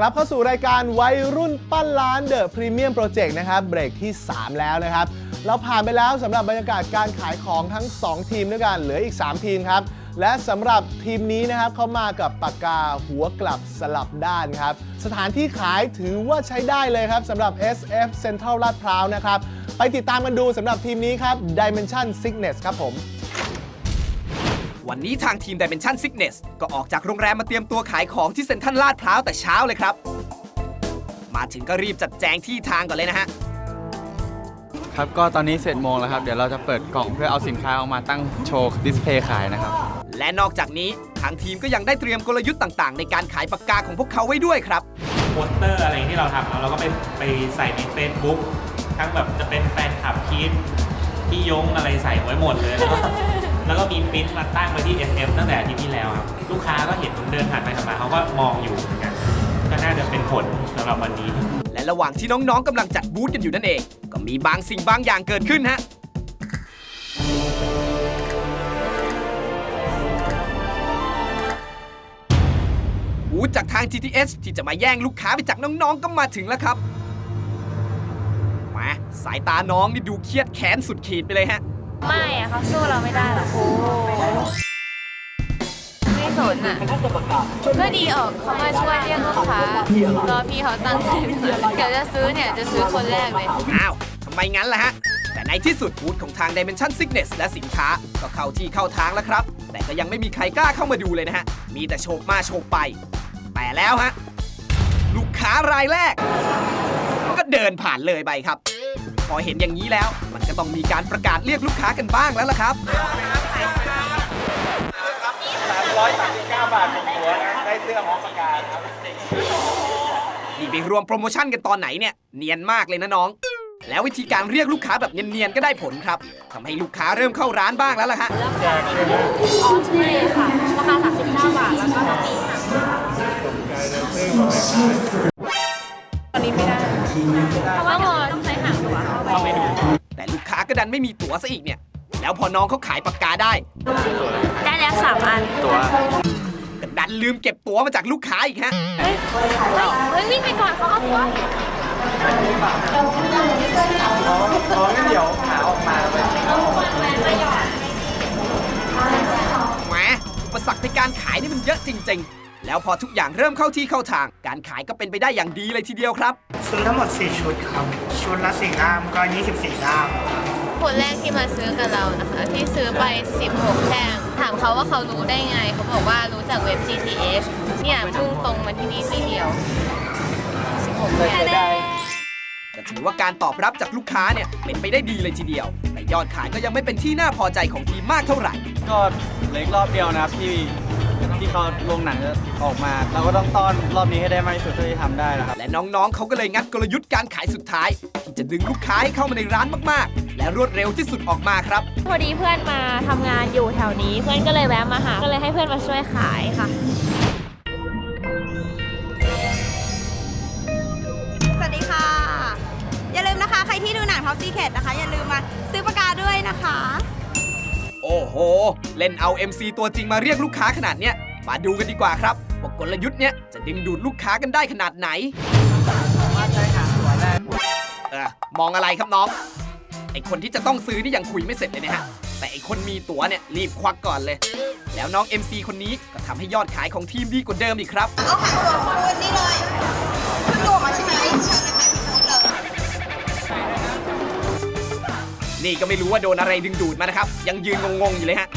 กลับเข้าสู่รายการวัยรุ่นปั้นล้านเดอะพรีเมียมโปรเจกต์นะครับเบรกที่ 3 แล้วนะครับ เราผ่านไปแล้วสำหรับบรรยากาศการขายของทั้ง 2 ทีมด้วยกันเหลืออีก 3 ทีมครับ และสำหรับทีมนี้นะครับเขามากับปากกาหัวกลับสลับด้านครับ สถานที่ขายถือว่าใช้ได้เลยครับสำหรับ SF Central ลาดพร้าวนะครับ ไปติดตามกันดูสำหรับทีมนี้ครับ Dimension Sickness ครับผม วันนี้ทางทีม Dimension Sickness ก็ออกจากโรงแรมมาเตรียมตัวขายของที่เซ็นทรัลลาดพร้าวแต่เช้าเลยครับ มาถึงก็รีบจัดแจงที่ทางก่อนเลยนะฮะ ครับก็ตอนนี้เสร็จโมงแล้วครับ เดี๋ยวเราจะเปิดกล่องเพื่อเอาสินค้าออกมาตั้งโชว์ดิสเพลย์ขายนะครับ และนอกจากนี้ทางทีมก็ยังได้เตรียมกลยุทธ์ต่างๆ ในการขายปากกาของพวกเขาไว้ด้วยครับ โปสเตอร์อะไรที่เราทำเราก็ไปไปใส่ใน Facebook ทั้งแบบจะเป็นแฟนคลับคีดพี่ยงอะไรใส่ไว้หมดเลย แล้วก็มีปริ้นมาตั้งไว้ที่ SM ตั้งแต่อาทิตย์ที่แล้วครับ ลูกค้าก็เห็นผมเดินผ่านไปผ่านมาเขาก็มองอยู่เหมือนกัน ก็น่าจะเป็นผลสำหรับวันนี้ และระหว่างที่น้องๆกำลังจัดบูธกันอยู่นั่นเอง ก็มีบางสิ่งบางอย่างเกิดขึ้นฮะ บูธจากทาง GTS ที่จะมาแย่งลูกค้าไปจากน้องๆก็มาถึงแล้วครับมาสายตาน้องนี่ดูเครียดแค้นสุดขีดไปเลยฮะ ไม่อะเขาสู้เราไม่ได้หรอกไม่สนอะก็ดีออกเขามาช่วยเรียกลูกค้ารอพี่เขาตั้งใจเดี๋ยวจะซื้อเนี่ยจะซื้อคนแรกเลย อ้าวทำไมงั้นล่ะฮะ แต่ในที่สุดบูธของทาง Dimension Sickness และสินค้า ก็เข้าที่เข้าทางแล้วครับ แต่ก็ยังไม่มีใครกล้าเข้ามาดูเลยนะฮะ มีแต่โชคมาโชคไป แต่แล้วฮะ ลูกค้ารายแรก ก็เดินผ่านเลยไปครับ พอเห็นอย่างนี้แล้ว มันก็ต้องมีการประกาศเรียกลูกค้ากันบ้างแล้วล่ะครับนี่ไปรวมโปรโมชั่นกันตอนไหนเนี่ยเนียนมากเลยนะน้อง แล้ววิธีการเรียกลูกค้าแบบเนียนๆก็ได้ผลครับทำให้ลูกค้าเริ่มเข้าร้านบ้างแล้วล่ะฮะอ๋อใช่ค่ะราคา39บาทแล้วก็มีตอนนี้ไม่ได้เพราะว่าต้องใช้หางตัวเข้าไปแต่ลูกค้าก็ดันไม่มีตั๋วซะอีกเนี่ย แล้วพอน้องเขาขายปากกาได้ ได้แล้วสามอันตัวก็ดันลืมเก็บตั๋วมาจากลูกค้าอีกฮะ เฮ้ยเฮ้ยวิ่งไปก่อนเขาเอาหัวแหมอุปสรรคในการขายนี่มันเยอะจริง ๆ แล้วพอทุกอย่างเริ่มเข้าที่เข้าทาง การขายก็เป็นไปได้อย่างดีเลยทีเดียวครับ ซื้อทั้งหมด 4 ชุดครับ ชุดละ4ด้ามก็ 24ด้ามคนแรกที่มาซื้อกับเรานะคะ ที่ซื้อไป 16แท่งถามเขาว่าเขารู้ได้ไง เขาบอกว่ารู้จากเว็บ GTH เนี่ยพุ่งตรงมาที่นี่ที่เดียว 16แท่งก็ถือว่าการตอบรับจากลูกค้าเนี่ยเป็นไปได้ดีเลยทีเดียว แต่ยอดขายก็ยังไม่เป็นที่น่าพอใจของทีมมากเท่าไหร่ ก็เหลืออีกรอบเดียวนะครับที่ ที่เขาลงหนังจะออกมา เราก็ต้องต้อนรอบนี้ให้ได้มากที่สุดเท่าที่ทำได้นะครับ และน้องๆ เขาก็เลยงัดกลยุทธ์การขายสุดท้าย ที่จะดึงลูกค้าให้เข้ามาในร้านมากๆ และรวดเร็วที่สุดออกมาครับ พอดีเพื่อนมาทำงานอยู่แถวนี้ เพื่อนก็เลยแวะมาหา ก็เลยให้เพื่อนมาช่วยขายค่ะ สวัสดีค่ะ อย่าลืมนะคะ ใครที่ดูหนังท็อปซีเคทนะคะ อย่าลืมมาซื้อปากกาด้วยนะคะโอ้โห เล่นเอา MC ตัวจริงมาเรียกลูกค้าขนาดเนี้ย มาดูกันดีกว่าครับว่ากลยุทธ์เนี้ยจะดึงดูดลูกค้ากันได้ขนาดไหนเออมองอะไรครับน้อง ไอคนที่จะต้องซื้อนี่ยังคุยไม่เสร็จเลยนะฮะ แต่ไอคนมีตั๋วเนี่ยรีบควักก่อนเลย แล้วน้อง MC คนนี้ก็ทำให้ยอดขายของทีมดีกว่าเดิมอีกครับ เอาหางตัวคุณนี่เลยขึ้นตัวมาใช่ไหมเชิญเล นี่ก็ไม่รู้ว่าโดนอะไรดึงดูดมานะครับ ยังยืนงงๆอยู่เลยฮะ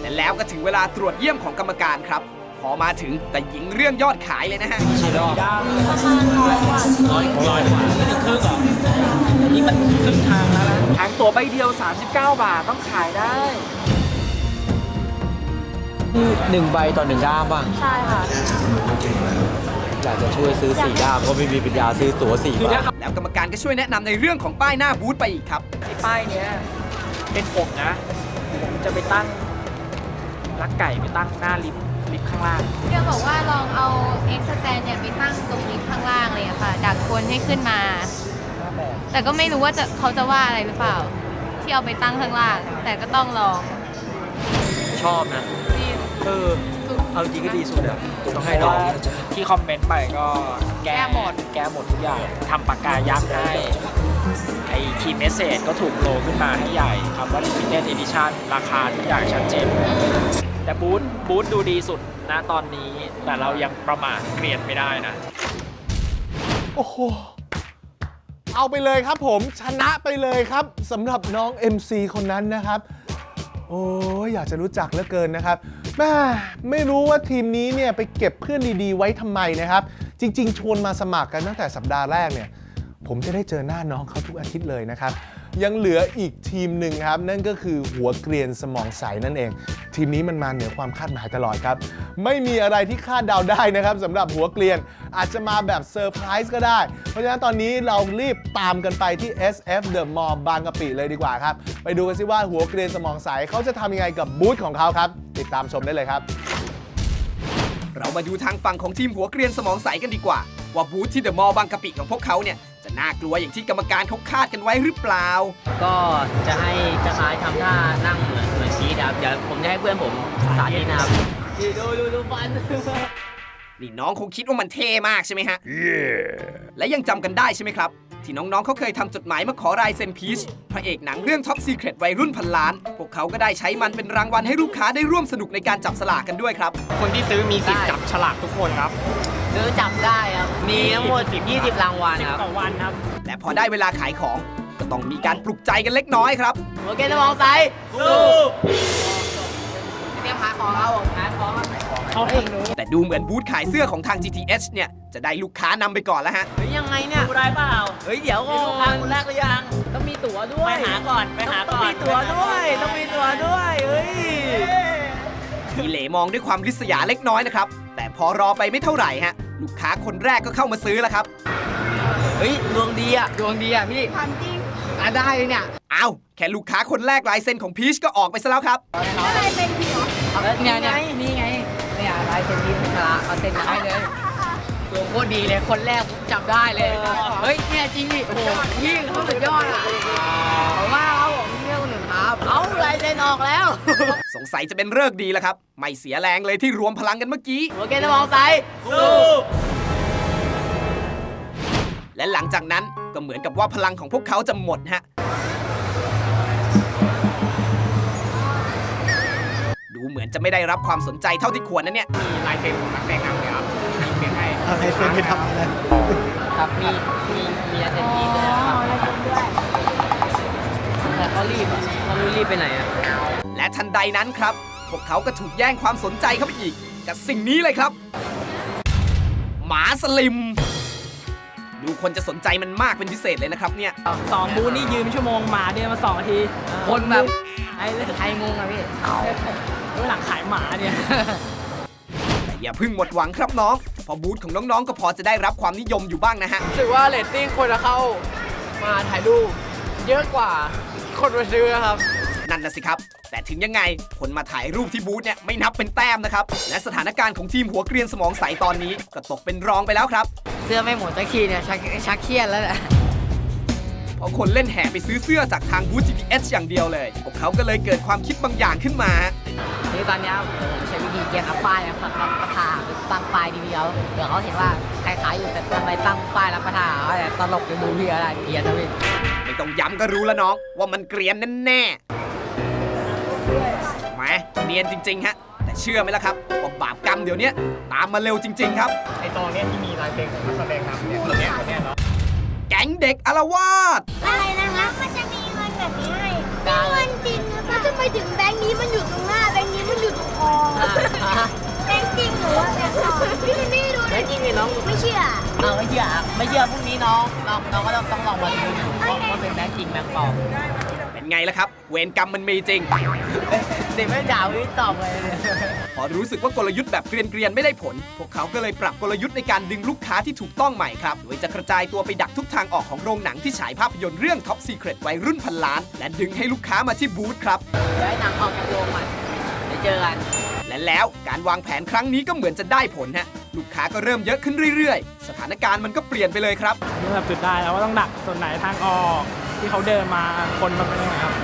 และแล้วก็ถึงเวลาตรวจเยี่ยมของกรรมการครับ พอมาถึงแต่หญิงเรื่องยอดขายเลยนะฮะหางแล้วนะทางตัวใบเดียว 39 บาทต้องขายได้หนึ่งใบต่อหนึ่งด้ามบ้างใช่ค่ะอยากจะช่วยซื้อสี่ด้ามก็ไม่มีปัญญาซื้อตั๋วสี่บาท กรรมการก็ช่วยแนะนำในเรื่องของป้ายหน้าบูธไปอีกครับ ไอ้ป้ายเนี้ยเป็นผมนะ ผมจะไปตั้งลักไก่ไปตั้งหน้าลิฟต์ลิฟต์ข้างล่าง เพื่อนบอกว่าลองเอา X stand เนี่ยไปตั้งตรงลิฟต์ข้างล่างเลยอะค่ะ ดักคนให้ขึ้นมา แต่ก็ไม่รู้ว่าจะเขาจะว่าอะไรหรือเปล่า ที่เอาไปตั้งข้างล่าง แต่ก็ต้องลองชอบนะ นี่ เออถูก เอาจริงก็ดีสุดอะต้องให้เพน้ราะองว่าที่คอมเมนต์ไปก็แก้หมด แก้หมดทุกอย่างทำปากกายักษ์ให้ไอคีย์เมสเซจก็ถูกโลขึ้นมาให้ใหญ่คำว่า limited edition ราคาทุกอย่างชัดเจน แต่บูธบูธดูดีสุดนะตอนนี้ แต่เรายังประมาทเกลียดไม่ได้นะ โอ้โห เอาไปเลยครับผมชนะไปเลยครับสำหรับน้อง MC คนนั้นนะครับ โอ้ยอยากจะรู้จักเหลือเกินนะครับ แม่ไม่รู้ว่าทีมนี้เนี่ยไปเก็บเพื่อนดีๆ ไว้ทำไมนะครับ จริง ๆ ชวนมาสมัครกันตั้งแต่สัปดาห์แรกเนี่ย ผมจะได้เจอหน้าน้องเขาทุกอาทิตย์เลยนะครับ ยังเหลืออีกทีมหนึ่งครับ นั่นก็คือหัวเกรียนสมองใสนั่นเอง ทีมนี้มันมาเหนือความคาดหมายตลอดครับ ไม่มีอะไรที่คาดเดาได้นะครับสำหรับหัวเกรียนอาจจะมาแบบเซอร์ไพรส์ก็ได้ เพราะฉะนั้นตอนนี้เรารีบตามกันไปที่ SF The Mall บางกะปิเลยดีกว่าครับ ไปดูกันสิว่าหัวเกรียนสมองใสเขาจะทำยังไงกับบูธของเขาครับ ติดตามชมได้เลยครับ เรามาดูทางฝั่งของทีมหัวเกรียนสมองใสกันดีกว่า ว่าบูธที่เดอะมอลล์บางกะปิของพวกเขาเนี่ย น่ากลัวอย่างที่กรรมการเขาคาดกันไว้หรือเปล่า ก็จะให้เจะคล้ายทำท่านั่งเหมือนเหมือนชีสครับเดี๋ยวผมจะให้เพื่อนผมสาธิตนะครับดูดูดูฟันนี่น้องคงคิดว่ามันเท่มากใช่ไหมฮะ และยังจำกันได้ใช่ไหมครับ ที่น้องๆเขาเคยทำจดหมายมาขอลายเซ็นพีชพระเอกหนังเรื่อง Top Secret วัยรุ่นพันล้าน พวกเขาก็ได้ใช้มันเป็นรางวัลให้ลูกค้าได้ร่วมสนุกในการจับสลากกันด้วยครับ คนที่ซื้อมีสิทธิ์จับฉลากทุกคนครับ ซื้อจับได้ครับ มีทั้งหมด 20 รางวัลครับ ต่อวันครับแต่พอได้เวลาขายของ ก็ต้องมีการปลุกใจกันเล็กน้อยครับ โอเคจะมองไซสู้เตรียมหาของเราหาของเขาเองรู้แต่ดูเหมือนบูธขายเสื้อของทาง GTH เนี่ย จะได้ลูกค้านำไปก่อนแล้วฮะ เฮ้ยยังไงเนี่ยดูได้เปล่าเฮ้ยเดี๋ยวก่อนลูกค้าคนแรกหรือยัง ต้องมีตั๋วด้วยไปหาก่อน ไปหาก่อนต้องมีตั๋วด้วย ต้องมีตั๋วด้วย เฮ้ย มีเหลมองด้วยความริษยาเล็กน้อยนะครับ แต่พอรอไปไม่เท่าไหร่ฮะ ลูกค้าคนแรกก็เข้ามาซื้อแล้วครับ เฮ้ยดวงดีอะดวงดีอะพี่ทำจริงอะได้เลยเนี่ยอ้าวแค่ลูกค้าคนแรกลายเซ็นของพีชก็ออกไปซะแล้วครับ อะไรเป็นพี่เหรอเนี่ยเนี่ยนี่ไงเนี่ยลายเซ็นที่ชละเอาเซ็นมาให้เลยดวงโคตรดีเลยคนแรกผมจำได้เลย เฮ้ยเนี่ยจริงดิโอ้โหยิ่งเขาสุดยอดอะผมว่า คนหนึ่งครับ เอาลายเซ็นออกแล้ว สงสัยจะเป็นเลิกษ์ดีแล้วครับ ไม่เสียแรงเลยที่รวมพลังกันเมื่อกี้โอเคจะมองไซสู้และหลังจากนั้นก็เหมือนกับว่าพลังของพวกเขาจะหมดฮะ ดูเหมือนจะไม่ได้รับความสนใจเท่าที่ควรนะเนี่ย มีลายเซ็นของนักแสดงนำเลยครับมีเซ็นให้อะไรเซ็นไปทำอะไร ครับ มี มี มีลายเซ็นพีด้วยนะครับแต่ เขารีบอะเขาไม่รีบไปไหนอะ และทันใดนั้นครับ พวกเขาก็ถูกแย่งความสนใจเข้าไปอีก กับสิ่งนี้เลยครับ หมาสลิม ดูคนจะสนใจมันมากเป็นพิเศษเลยนะครับเนี่ย สองบูธนี่ยืมชั่วโมงหมาเดินมาสองนาทีคนแบบ ไอ้ใครงงอะพี่ด้วยหลังขายหมาเนี่ยแต่อย่าเพึ่งหมดหวังครับน้องเพอบูธของน้องๆ ก็พอจะได้รับความนิยมอยู่บ้างนะฮะ รู้สึกว่าเรตติ้งคนจะเข้ามาถ่ายรูปเยอะกว่า คนมาซื้อครับ นั่นนะสิครับ แต่ถึงยังไงคนมาถ่ายรูปที่บูธเนี่ยไม่นับเป็นแต้มนะครับ และสถานการณ์ของทีมหัวเกรียนสมองใสตอนนี้ ก็ตกเป็นรองไปแล้วครับ เสื้อไม่หมดสักทีเนี่ยชักชักเครียดแล้วแหละเพราะคนเล่นแห่ไปซื้อเสื้อจากทางบูธ GTS อย่างเดียวเลย พวกเขาก็เลยเกิดความคิดบางอย่างขึ้นมานี่ตอนเนี้ยผมใช้วิธีเกียร์อัพป้ายนะครับรับประทานตั้งป้ายดีๆเดี๋ยวเขาเห็นว่าใครขายอยู่แต่ทำไมตั้งป้ายรับประทานเขาแต่ตลกในมูพี่อะไรเกียร์นะพี่ ไม่ต้องย้ำก็รู้แล้วน้อง ว่ามันเกรียนแน่ๆแหมเนียนจริง ๆ ฮะ แต่เชื่อไหมล่ะครับ ว่าบาปกรรมเดี๋ยวนี้ตามมาเร็วจริง ๆ ครับ ไอตอนเนี้ยที่มีลายเซ็นของนักแสดงนำเนี่ยคนเนี้ยคนเนี้ยเนาะแก๊งเด็กอารวาสอะไรนะคะมันจะมีเงินแบบนี้ให้นี่เงินจริงหรือเปล่าแล้วทำไมถึงแบงค์นี้มันอยู่ตรงหน้า แบงค์นี้มันอยู่ตรงคอ แบงค์จริงหรือว่าแบงค์ปลอมพี่มันนี่ดูแล้นะวจริงไงน้องไม่เชื่อ เอาไม่เชื่อไม่เชื่อพรุ่งนี้น้องน้องน้องก็ต้องต้องลองมาดูว่าว่าเป็นแบงค์จริงแบงค์ปลอมเป็นไงล่ะครับ เวรกรรมมันมีจริง เด็กไม่ด่าวิตอบเลยพอรู้สึกว่ากลยุทธ์แบบเกรียนๆไม่ได้ผล พวกเขาก็เลยปรับกลยุทธ์ในการดึงลูกค้าที่ถูกต้องใหม่ครับ โดยจะกระจายตัวไปดักทุกทางออกของโรงหนังที่ฉายภาพยนตร์เรื่อง Top Secret วัยรุ่นพันล้าน และดึงให้ลูกค้ามาที่บูธครับเดี๋ยวให้หนังออกจากโรงมันเดี๋ยวเจอกัน และแล้ว การวางแผนครั้งนี้ก็เหมือนจะได้ผลฮะลูกค้าก็เริ่มเยอะขึ้นเรื่อยๆ สถานการณ์มันก็เปลี่ยนไปเลยครับเมื่อจุดได้แล้วว่าต้องดักส่วนไหนทางออก ที่เขาเดินมาคนมันเป็นยังไงครับ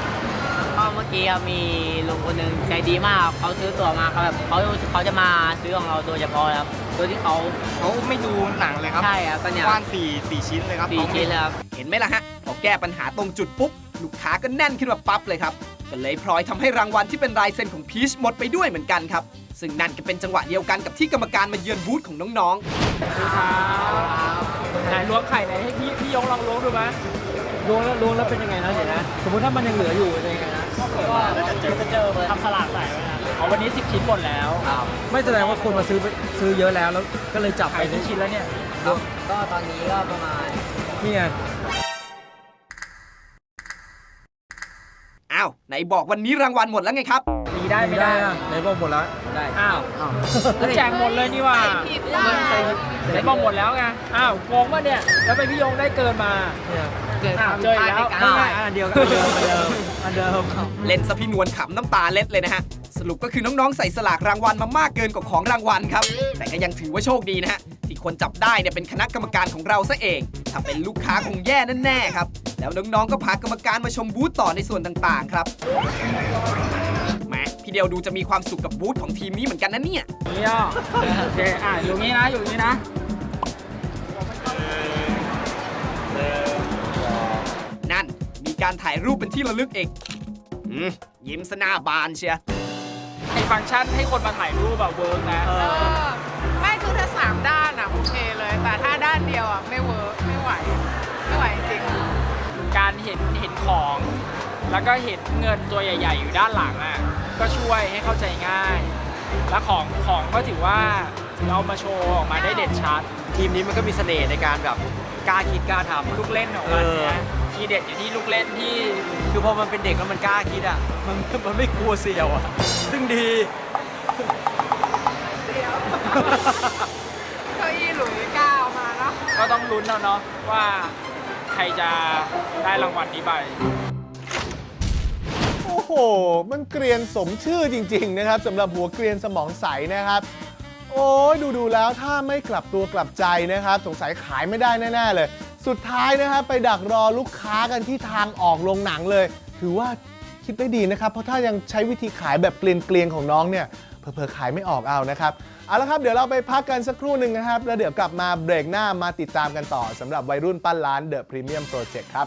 อ๋อเมื่อกี้ครับมีลุงคนหนึ่งใจดีมากเขาซื้อตั๋วมาเขาแบบเขาเขาจะมาซื้อของเราโดยเฉพาะครับโดยที่เขาเขาไม่ดูหนังเลยครับใช่ครับก็เนี่ยว่านสี่สี่ชิ้นเลยครับสี่ชิ้นเลยครับเห็นไหมล่ะฮะพอแก้ปัญหาตรงจุดปุ๊บลูกค้าก็แน่นขึ้นมาปั๊บเลยครับ ก็เลยพลอยทำให้รางวัลที่เป็นลายเซ็นของพีชหมดไปด้วยเหมือนกันครับ ซึ่งนั่นก็เป็นจังหวะเดียวกันกับที่กรรมการมาเยือนบูธของน้องๆไหนล้วงไข่ไหนให้พี่พี่ยงลองล้วงดูไหมล้วงแล้วล้วงแล้วเป็นยังไงนะเดี๋ยวนะ สมมติถ้ามันยังเหลืออยู่เป็นยังไงนะก็จะเจอจะเจอทำสลากใส่ไว้นะเอาวันนี้10ชิ้นหมดแล้วไม่แสดงว่าคนมาซื้อซื้อเยอะแล้วแล้วก็เลยจับไปทุกชิ้นแล้วเนี่ยก็ตอนนี้ก็ประมาณนี่ไอ้าวไหนบอกวันนี้รางวัลหมดแล้วไงครับ มีได้ไม่ได้อะไหนบอกหมดแล้ว ได้ อ้าวแล้วแจกหมดเลยนี่หว่าผิดได้ไหนบอกหมดแล้วไง อ้าวโกงป่ะเนี่ย แล้วไปพี่ยงได้เกินมา เกิดคามอ้าววเจออีกพลาดแล้วในการไม่ใช่อันเดียวกันอันเดิมอันเดิมอันเดิมเล่นซะพี่นวลขำน้ำตาเล็ดเลยนะฮะ สรุปก็คือน้องๆใส่สลากรางวัลมามากเกินกว่าของรางวัลครับ แต่ก็ยังถือว่าโชคดีนะฮะ ที่คนจับได้เนี่ยเป็นคณะกรรมการของเราซะเอง ถ้าเป็นลูกค้าคงแย่แน่ๆครับ แล้วน้องๆก็พากรรมการมาชมบูธต่อในส่วนต่างๆ ครับแหมพี่เดียวดูจะมีความสุขกับบูธของทีมนี้เหมือนกันนะเนี่ย นี่อะโอเคอะอยู่งี้นะ อยู่งี้นะ นั่นมีการถ่ายรูปเป็นที่ระลึกเองอืมยิ้มซะหน้าบานเชียไอฟังก์ชันให้คนมาถ่ายรูปแบบเวิร์กนะ ห็นเห็นของ แล้วก็เห็นเงินตัวใหญ่ ๆ อยู่ด้านหลังอะก็ช่วยให้เข้าใจง่าย และของของก็ถือว่าเรามาโชว์ออกมาได้เด่นชัด ทีมนี้มันก็มีเสน่ห์ในการแบบกล้าคิดกล้าทำลูกเล่นของมันเออ เนี่ยทีเด็ดอยู่ที่ลูกเล่นที่คือพอมันเป็นเด็กแล้วมันกล้าคิดอะ มันมันไม่กลัวเสียวอะ ซึ่งดี เก้าอี้หลุยก้าวมาเนาะก็ต้องลุ้นเอาเนาะว่า ใครจะได้รางวัลนี้ไป โอ้โห มันเกรียนสมชื่อจริง ๆ นะครับสำหรับหัวเกรียนสมองใสนะครับ โอ้ยดูดูๆแล้วถ้าไม่กลับตัวกลับใจนะครับ สงสัยขายไม่ได้แน่ๆเลย สุดท้ายนะครับไปดักรอลูกค้ากันที่ทางออกโรงหนังเลย ถือว่าคิดได้ดีนะครับ เพราะถ้ายังใช้วิธีขายแบบเกลียนๆของน้องเนี่ยเผลอๆขายไม่ออกเอานะครับ เอาละครับเดี๋ยวเราไปพักกันสักครู่หนึ่งนะครับ แล้วเดี๋ยวกลับมาเบรกหน้ามาติดตามกันต่อสำหรับวัยรุ่นปั้นล้านเดอะพรีเมียมโปรเจกต์ครับ